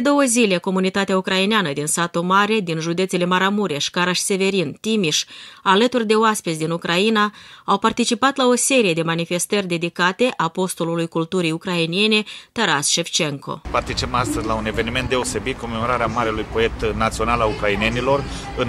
Vreme de două zile, comunitatea ucraineană din satul mare, din județele Maramureș, Caraș-Severin, Timiș, alături de oaspeți din Ucraina, au participat la o serie de manifestări dedicate apostolului culturii ucrainiene, Taras Shevchenko. Participăm astăzi la un eveniment deosebit, comemorarea marelui poet național a ucrainenilor în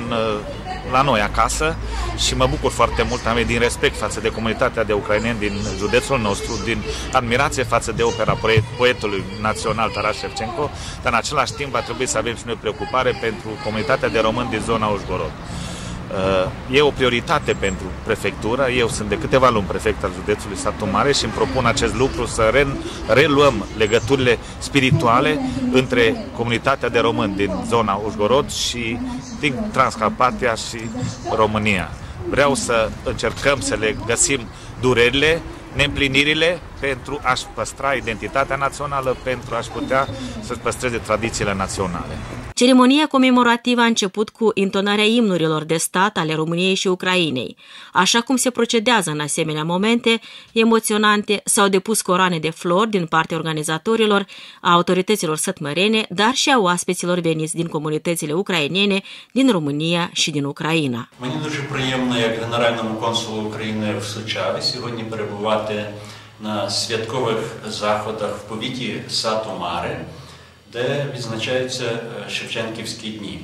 la noi acasă și mă bucur foarte mult, am din respect față de comunitatea de ucraineni din județul nostru, din admirație față de opera poetului național Taras Shevchenko, dar în același timp va trebui să avem și noi preocupare pentru comunitatea de români din zona Ușgorod. Uh, e o prioritate pentru prefectură. Eu sunt de câteva luni prefect al județului Satu Mare și îmi propun acest lucru să re reluăm legăturile spirituale între comunitatea de români din zona Ușgorod și din Transcarpatia și România. Vreau să încercăm să le găsim durerile, neîmplinirile pentru a-și păstra identitatea națională, pentru a-și putea să-și păstreze tradițiile naționale. Ceremonia comemorativă a început cu intonarea imnurilor de stat ale României și Ucrainei. Așa cum se procedează în asemenea momente emoționante, s-au depus coroane de flori din partea organizatorilor, a autorităților sătmărene, dar și a oaspeților veniți din comunitățile ucrainene, din România și din Ucraina. Мені дуже приємно, як генеральному консулу України в Сучаві сьогодні перебувати на святкових заходах в повіті Сату-Мари, Де відзначаються е, Шевченківські дні.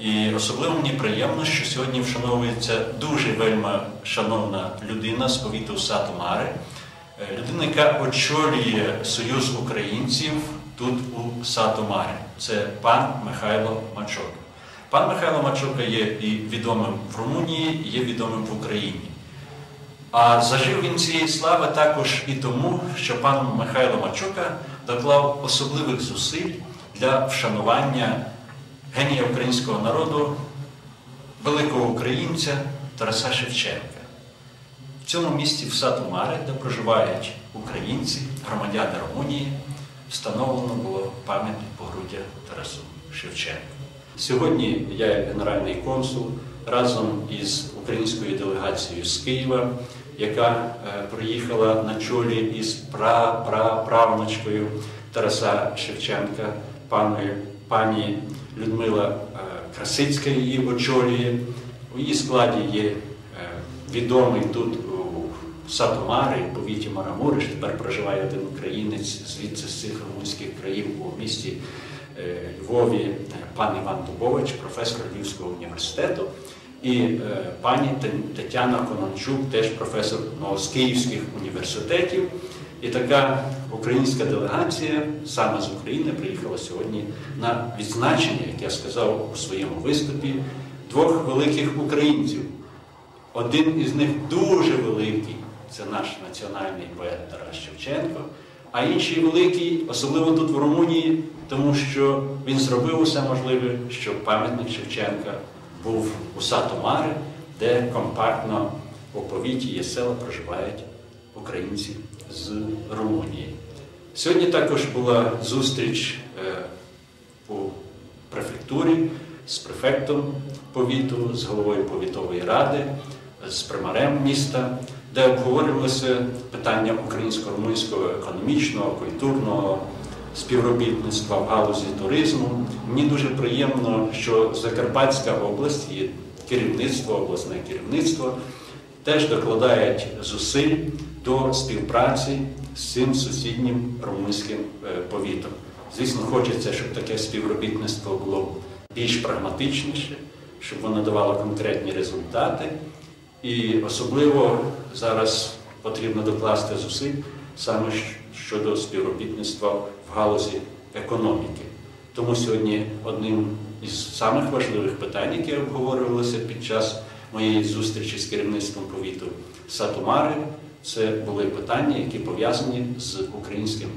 І особливо мені приємно, що сьогодні вшановується дуже вельми шановна людина з повіту Сату-Мари, е, людина, яка очолює Союз українців тут у Сату-Марі. Це пан Михайло Мачок. Пан Михайло Мачока є і відомим в Румунії, і є відомим в Україні. А зажив він цієї слави також і тому, що пан Михайло Мачука доклав особливих зусиль для вшанування генія українського народу, великого українця Тараса Шевченка. В цьому місті в Сату Мари, де проживають українці, громадяни Румунії, встановлено було пам'ятник погруддя Тарасу Шевченка. Сьогодні я, як генеральний консул, разом із українською делегацією з Києва яка е, приїхала на чолі із правнучкою Тараса Шевченка, пані, пані Людмила е, Красицька її очолює. У її складі є е, відомий тут у Сатомари, в повіті Марамуриш, тепер проживає один українець звідси з цих румунських країв у місті Львові, пан Іван Дубович, професор Львівського університету. І е, пані Тетяна Конончук, теж професор з київських університетів. І така українська делегація саме з України приїхала сьогодні на відзначення, як я сказав у своєму виступі, двох великих українців. Один із них дуже великий це наш національний поет Тарас Шевченко, а інший великий, особливо тут в Румунії, тому що він зробив усе можливе, щоб пам'ятник Шевченка був у Сатомари, де компактно у повіті є села проживають українці з Румунії. Сьогодні також була зустріч е, у префектурі з префектом повіту, з головою повітової ради, з примарем міста, де обговорювалося питання українсько-румунського економічного, культурного співробітництва в галузі туризму. Мені дуже приємно, що Закарпатська область і керівництво, обласне керівництво теж докладають зусиль до співпраці з цим сусіднім румунським е, повітом. Звісно, хочеться, щоб таке співробітництво було більш прагматичніше, щоб воно давало конкретні результати. І особливо зараз потрібно докласти зусиль саме щодо співробітництва в галузі економіки. Тому сьогодні одним із самих важливих питань, які обговорювалися під час моєї зустрічі з керівництвом повіту Сатумари, це були питання, які пов'язані з українським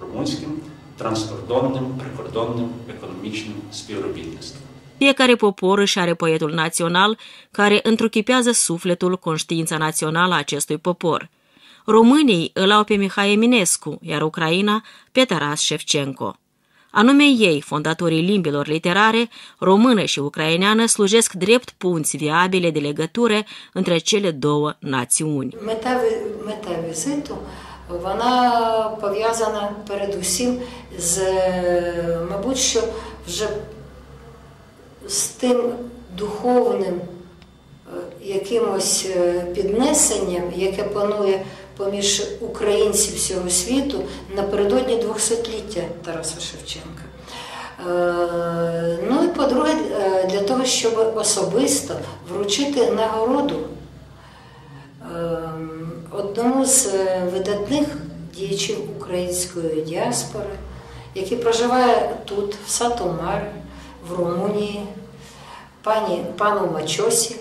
румунським transkordonnym, прикордонним економічним співробітництвом. Fiecare popor își are poetul național care întruchipează sufletul, conștiința națională a acestui popor – Românii îl au pe Mihai Eminescu, iar Ucraina pe Taras Shevchenko. Anume ei, fondatorii limbilor literare, română și ucraineană, slujesc drept punți viabile de legătură între cele două națiuni. Meta, meta vizitu вона пов'язана передусім з, е, мабуть, що вже з тим духовним е, якимось е, піднесенням, яке панує поміж українців всього світу напередодні 200-ліття Тараса Шевченка. Е, Ну і по-друге, е, для того, щоб особисто вручити нагороду ем, одному з е, видатних діячів української діаспори, який проживає тут, в Сатомарі, в Румунії, пані, пану Мачосі,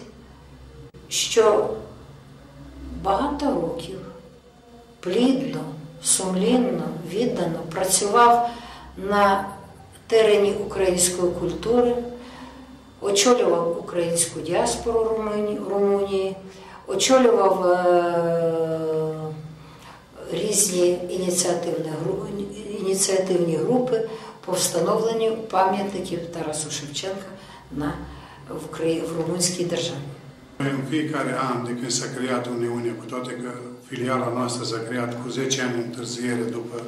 що багато років плідно, сумлінно, віддано працював на терені української культури, очолював українську діаспору Румунії, очолював е, різні ініціативні, групи по встановленню пам'ятників Тарасу Шевченка на, в, в Румунській державі. În fiecare an de când s-a creat Uniunea, cu toate că filiala noastră s-a creat cu 10 ani întârziere după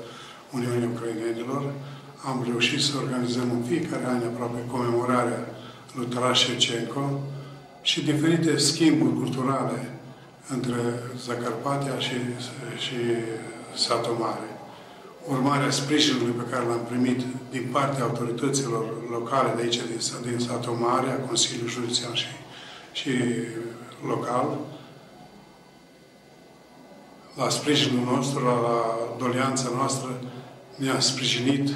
Uniunea Ucrainenilor, am reușit să organizăm în fiecare an aproape comemorarea lui Taras Shevchenko și diferite schimburi culturale între Zacarpatia și, și Satomare. Urmarea sprijinului pe care l-am primit din partea autorităților locale de aici, din, din Satomare, a Consiliului Județean și și local, la sprijinul nostru, la, la doleanța noastră, ne-a sprijinit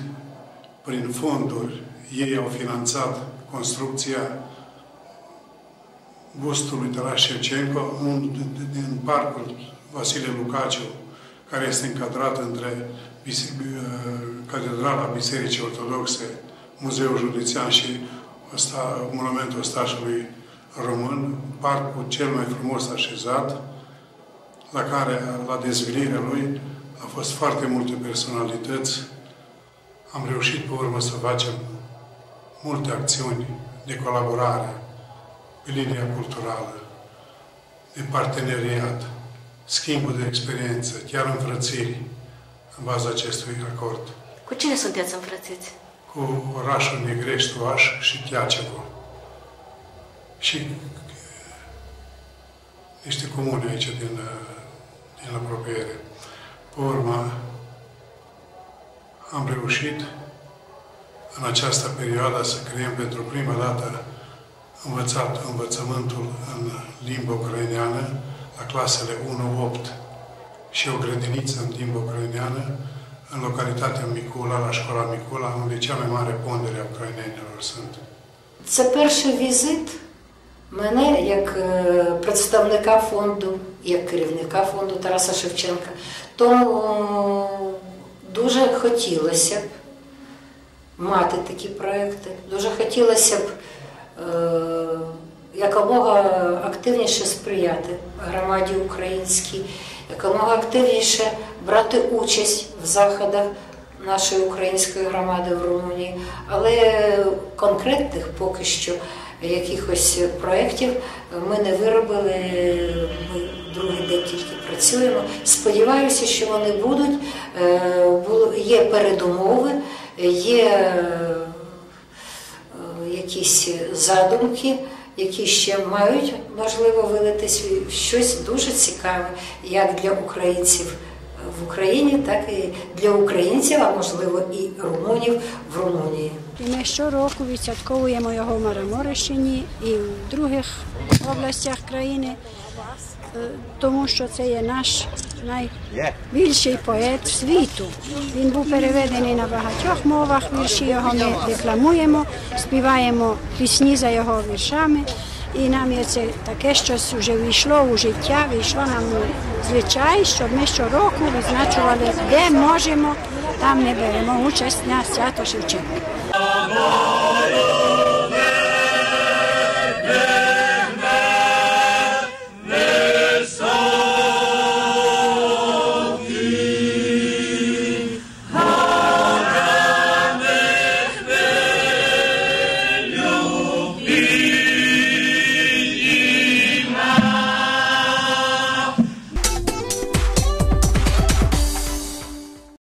prin fonduri. Ei au finanțat construcția bustului Taras Shevchenko în, în parcul Vasile Lucaciu, care este încadrat între Bise- Catedrala Bisericii Ortodoxe, Muzeul Județean și osta, Monumentul Ostașului Român, parcul cel mai frumos așezat, la care, la dezvelirea lui, a fost foarte multe personalități. Am reușit pe urmă să facem multe acțiuni de colaborare pe linia culturală, de parteneriat, schimbul de experiență, chiar înfrățiri în baza acestui acord, Cu cine sunteți înfrățiți? cu orașul Negrești, Oaș și Chiacevo Și niște comune aici din, din apropiere. Pe urmă, am reușit în această perioadă să creăm pentru prima dată învățat învățământul în limba ucraineană la clasele 1-8 și o grădiniță în limba ucraineană în localitatea Micula, la școala Micula, unde cea mai mare pondere a ucrainenilor sunt. Це перший візит Мене як е, представника фонду, як керівника фонду Тараса Шевченка. Тому дуже хотілося б мати такі проекти, дуже хотілося б е, якомога активніше сприяти громаді українській, якомога активніше брати участь в заходах нашої української громади в Румунії, але конкретних поки що якихось проєктів ми не виробили. Ми другий день тільки працюємо. Сподіваюся, що вони будуть. Е, Є передумови, є е, якісь задумки, які ще мають можливо вилитись в щось дуже цікаве, як для українців в Україні, так і для українців, а можливо і румунів в Румунії. І ми щороку відсвятковуємо його в Мараморищині і в других областях країни, е, тому що це є наш найбільший поет світу. Він був переведений на багатьох мовах, вірші його ми декламуємо, співаємо пісні за його віршами. І нам є це таке щось вже війшло у життя, війшло нам у звичай, щоб ми щороку визначували, де можемо, там не беремо участь на свято Шевченка.